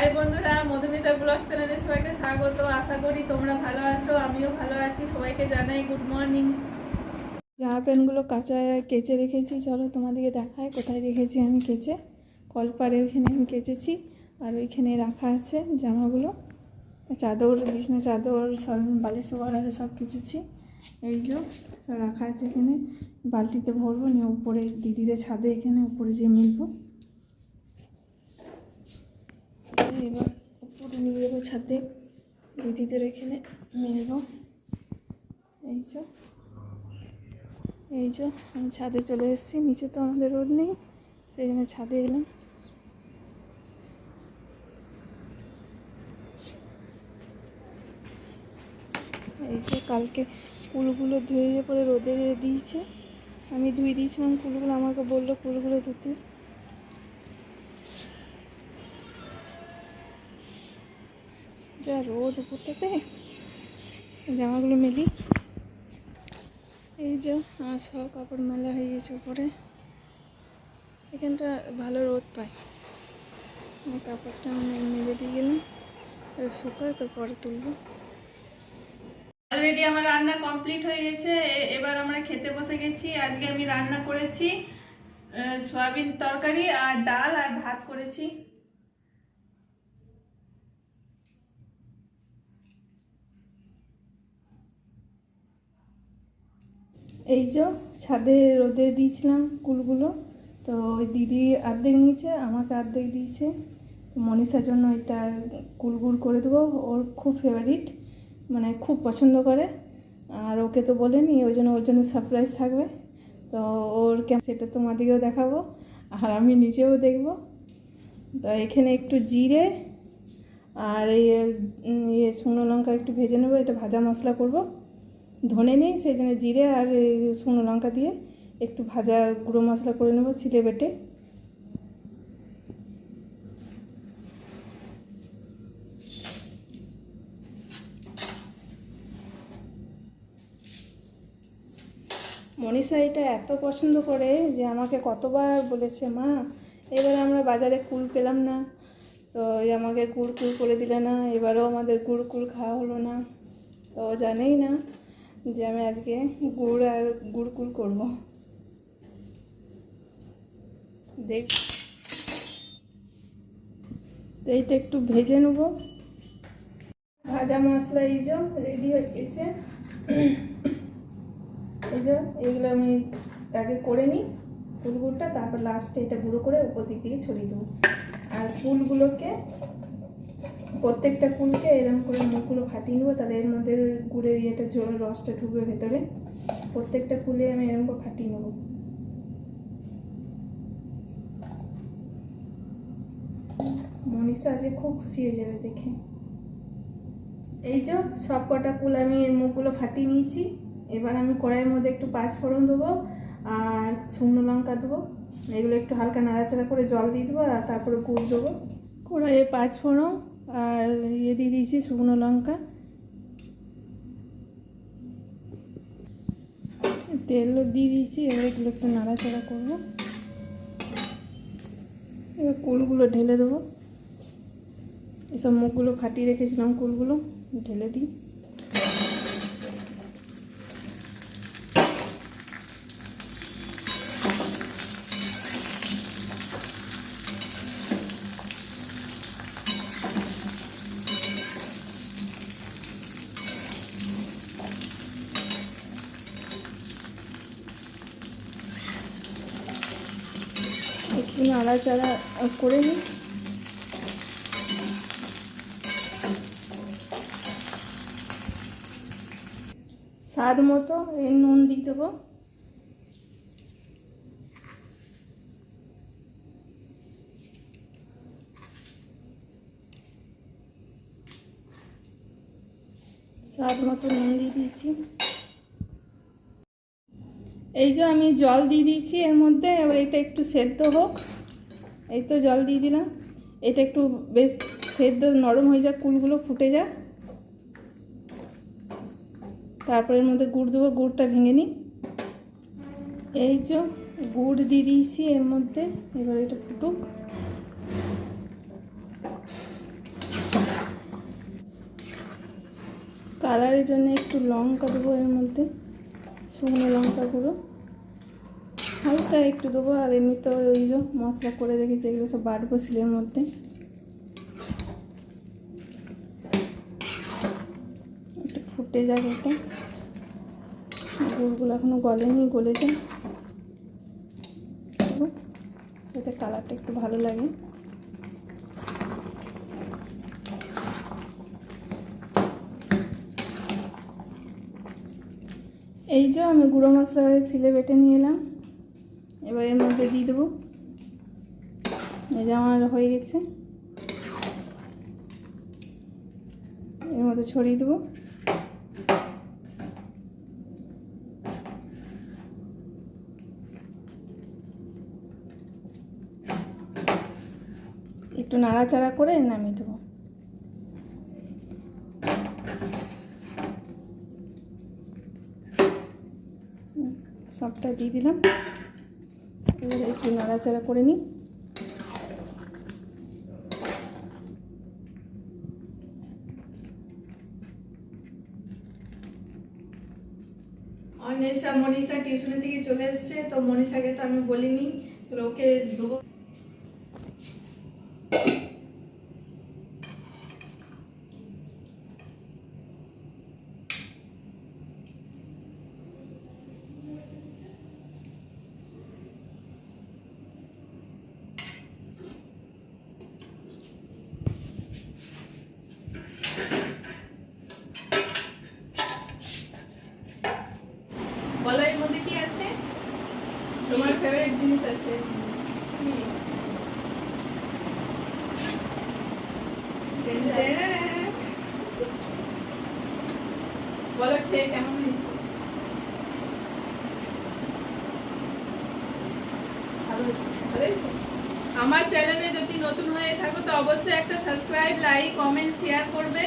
High বন্ধুরা, Madhumita blog চ্যানেলে সবাইকে স্বাগত। আশা করি তোমরা ভালো আছো, আমিও ভালো আছি। সবাইকে জানাই গুড মর্নিং জামা প্যান্টগুলো কাঁচা, কেচে রেখেছি, চলো তোমাদেরকে দেখায় কোথায় রেখেছি আমি কেচে। কলপারে ওইখানে আমি কেচেছি, আর ওইখানে রাখা আছে জামাগুলো। চাদর, বিছনা চাদর, সব বালিশ ওয়ার সব কেচেছি। এই যে সব রাখা আছে এখানে। বালতিতে ভরবো, নিয়ে উপরে, দিদিদের ছাদে এখানে উপরে যেয়ে মিলবো। এবার উপরে নিয়ে যাব ছাদে। দিদিদের এখানে মিলবো এই যে এই যে, আমি ছাদে চলে এসেছি, নিচে তো আমাদের রোদ নেই, সেই জন্য ছাদে এলাম। এই যে কালকে কুলগুলো ধুয়ে পরে রোদে দিয়েছে। আমি ধুয়ে দিয়েছিলাম কুলগুলো, আমাকে বলল কুলগুলো ধুতে। যা রোদ উপরটাতে, জামাগুলো মেলি। এই যে সব কাপড় মেলা হয়ে গেছে উপরে। এখানটা ভালো রোদ পায়। কাপড়টা মেলে দিয়ে গেলাম। শুকায় তো পরে তুলবো। অলরেডি আমার রান্না কমপ্লিট হয়ে গেছে। এবার আমরা খেতে বসে গেছি। আজকে আমি রান্না করেছি সয়াবিন তরকারি আর ডাল আর ভাত করেছি। এই যে ছাদে রোদে দিয়েছিলাম কুলগুলো, তো ওই দিদি অর্ধেক নিয়েছে, আমাকে অর্ধেক দিয়েছে। মনীষার জন্য এটা কুলগুল করে দেবো, ওর খুব ফেভারিট মানে খুব পছন্দ করে। আর ওকে তো বলেনি, ওই জন্য ওর জন্য সারপ্রাইজ থাকবে। তো ওর কেমন, সেটা তোমাদেরকেও দেখাবো, আর আমি নিজেও দেখব। তো এখানে একটু জিরে আর এই শুকনো লঙ্কা একটু ভেজে নেব, এটা ভাজা মশলা করব। ধনে নেই, সেই জন্য জিরে আর শুকনো লঙ্কা দিয়ে একটু ভাজা গুঁড়ো মশলা করে নেব সিলে বেটে। মনীষা এটা এত পছন্দ করে যে আমাকে কতবার বলেছে, মা, এবারে আমরা বাজারে কুল পেলাম না। তো আমাকে গুড় কুল করে দিলে না, এবারেও আমাদের গুড় কুল খাওয়া হলো না। তো জানেই না যে আমি আজকে গুড় আর গুড় কুল করব। দেখ। তো এইটা একটু ভেজে নেব। ভাজা মশলা এই যে রেডি হয়ে গেছে। এই যে এগুলো আমি আগে করে নিই ফুলগুড়টা তারপর লাস্টে এটা গুঁড়ো করে উপর দিক দিয়ে ছড়িয়ে দেবো। আর ফুলগুলোকে প্রত্যেকটা কুলকে এরকম করে মুখগুলো ফাটিয়ে নেব, তাহলে এর মধ্যে গুড়ের ইয়েটা, জল, রসটা ঢুকবে ভেতরে। প্রত্যেকটা কুলে আমি এরকম করে ফাটিয়ে নেব। মনীষা আজকে খুব খুশি হয়ে যাবে দেখে। এই যে সব কটা ফুল আমি এর মুখগুলো ফাটিয়ে নিয়েছি, এবার আমি কড়াইয়ের মধ্যে একটু পাঁচ ফোড়ন দেবো আর শুকনো লঙ্কা দেবো। এগুলো একটু হালকা নাড়াচাড়া করে জল দিয়ে দেবো আর তারপরে গুড় দেবো। কড়াইয়ে পাঁচ ফোড়ন আর ইয়ে দিয়ে দিয়েছি শুকনো লঙ্কা। তেলও দিয়ে দিয়েছি, এবার এগুলো একটু নাড়াচাড়া করব। এবার কুলগুলো ঢেলে দেবো। এসব মুখগুলো ফাটিয়ে রেখেছিলাম কুলগুলো, ঢেলে দিই একটু নাড়াচাড়া করে নিই। স্বাদ মতো এই নুন দিয়ে দেবো। স্বাদ মতো নুন দিয়ে দিয়েছি। এই যে আমি জল দিয়ে দিয়েছি এর মধ্যে, এবার এটা একটু সেদ্ধ হোক। এই তো জল দিয়ে দিলাম। এটা একটু বেশ সেদ্ধ নরম হয়ে যাক, কুলগুলো ফুটে যাক। তারপরে এর মধ্যে গুড় দেবো, গুড়টা ভেঙে নিই। এই যে গুড় দিয়ে দিয়েছি এর মধ্যে, এবার এটা ফুটুক। কালারের জন্য একটু লঙ্কা দেবো এর মধ্যে, শুকনো লঙ্কা গুঁড়ো হালকা একটু দেবো আর এমনি তো ওই যে মশলা করে রেখেছি এগুলো সব বাটবো শিলের মধ্যে। একটু ফুটে যাক এটা। গুড়গুলো এখনও গলেনি গলেছে। দেবো, যাতে কালারটা একটু ভালো লাগে। এই যে আমি গুঁড়ো মশলা সিলে বেটে নিয়ে এলাম। এবার এর মধ্যে দিয়ে দেবো। এই যে আমার হয়ে গেছে। এর মধ্যে ছড়িয়ে দেবো। একটু নাড়াচাড়া করে নামিয়ে দেবো। সবটা দিয়ে দিলাম। একটু নাড়াচাড়া করে নিই। মনীষা মনীষা টিউশনি থেকে চলে এসছে, তো মনীষাকে তো আমি বলিনি ওকে দেবো। বলো এর মধ্যে কি আছে? তোমার ফেভারিট জিনিস আছে? বলো খেয়ে কেমন ভালো হয়েছে? আমার চ্যানেলে যদি নতুন হয়ে থাকো তো অবশ্যই একটা সাবস্ক্রাইব লাইক কমেন্ট শেয়ার করবে।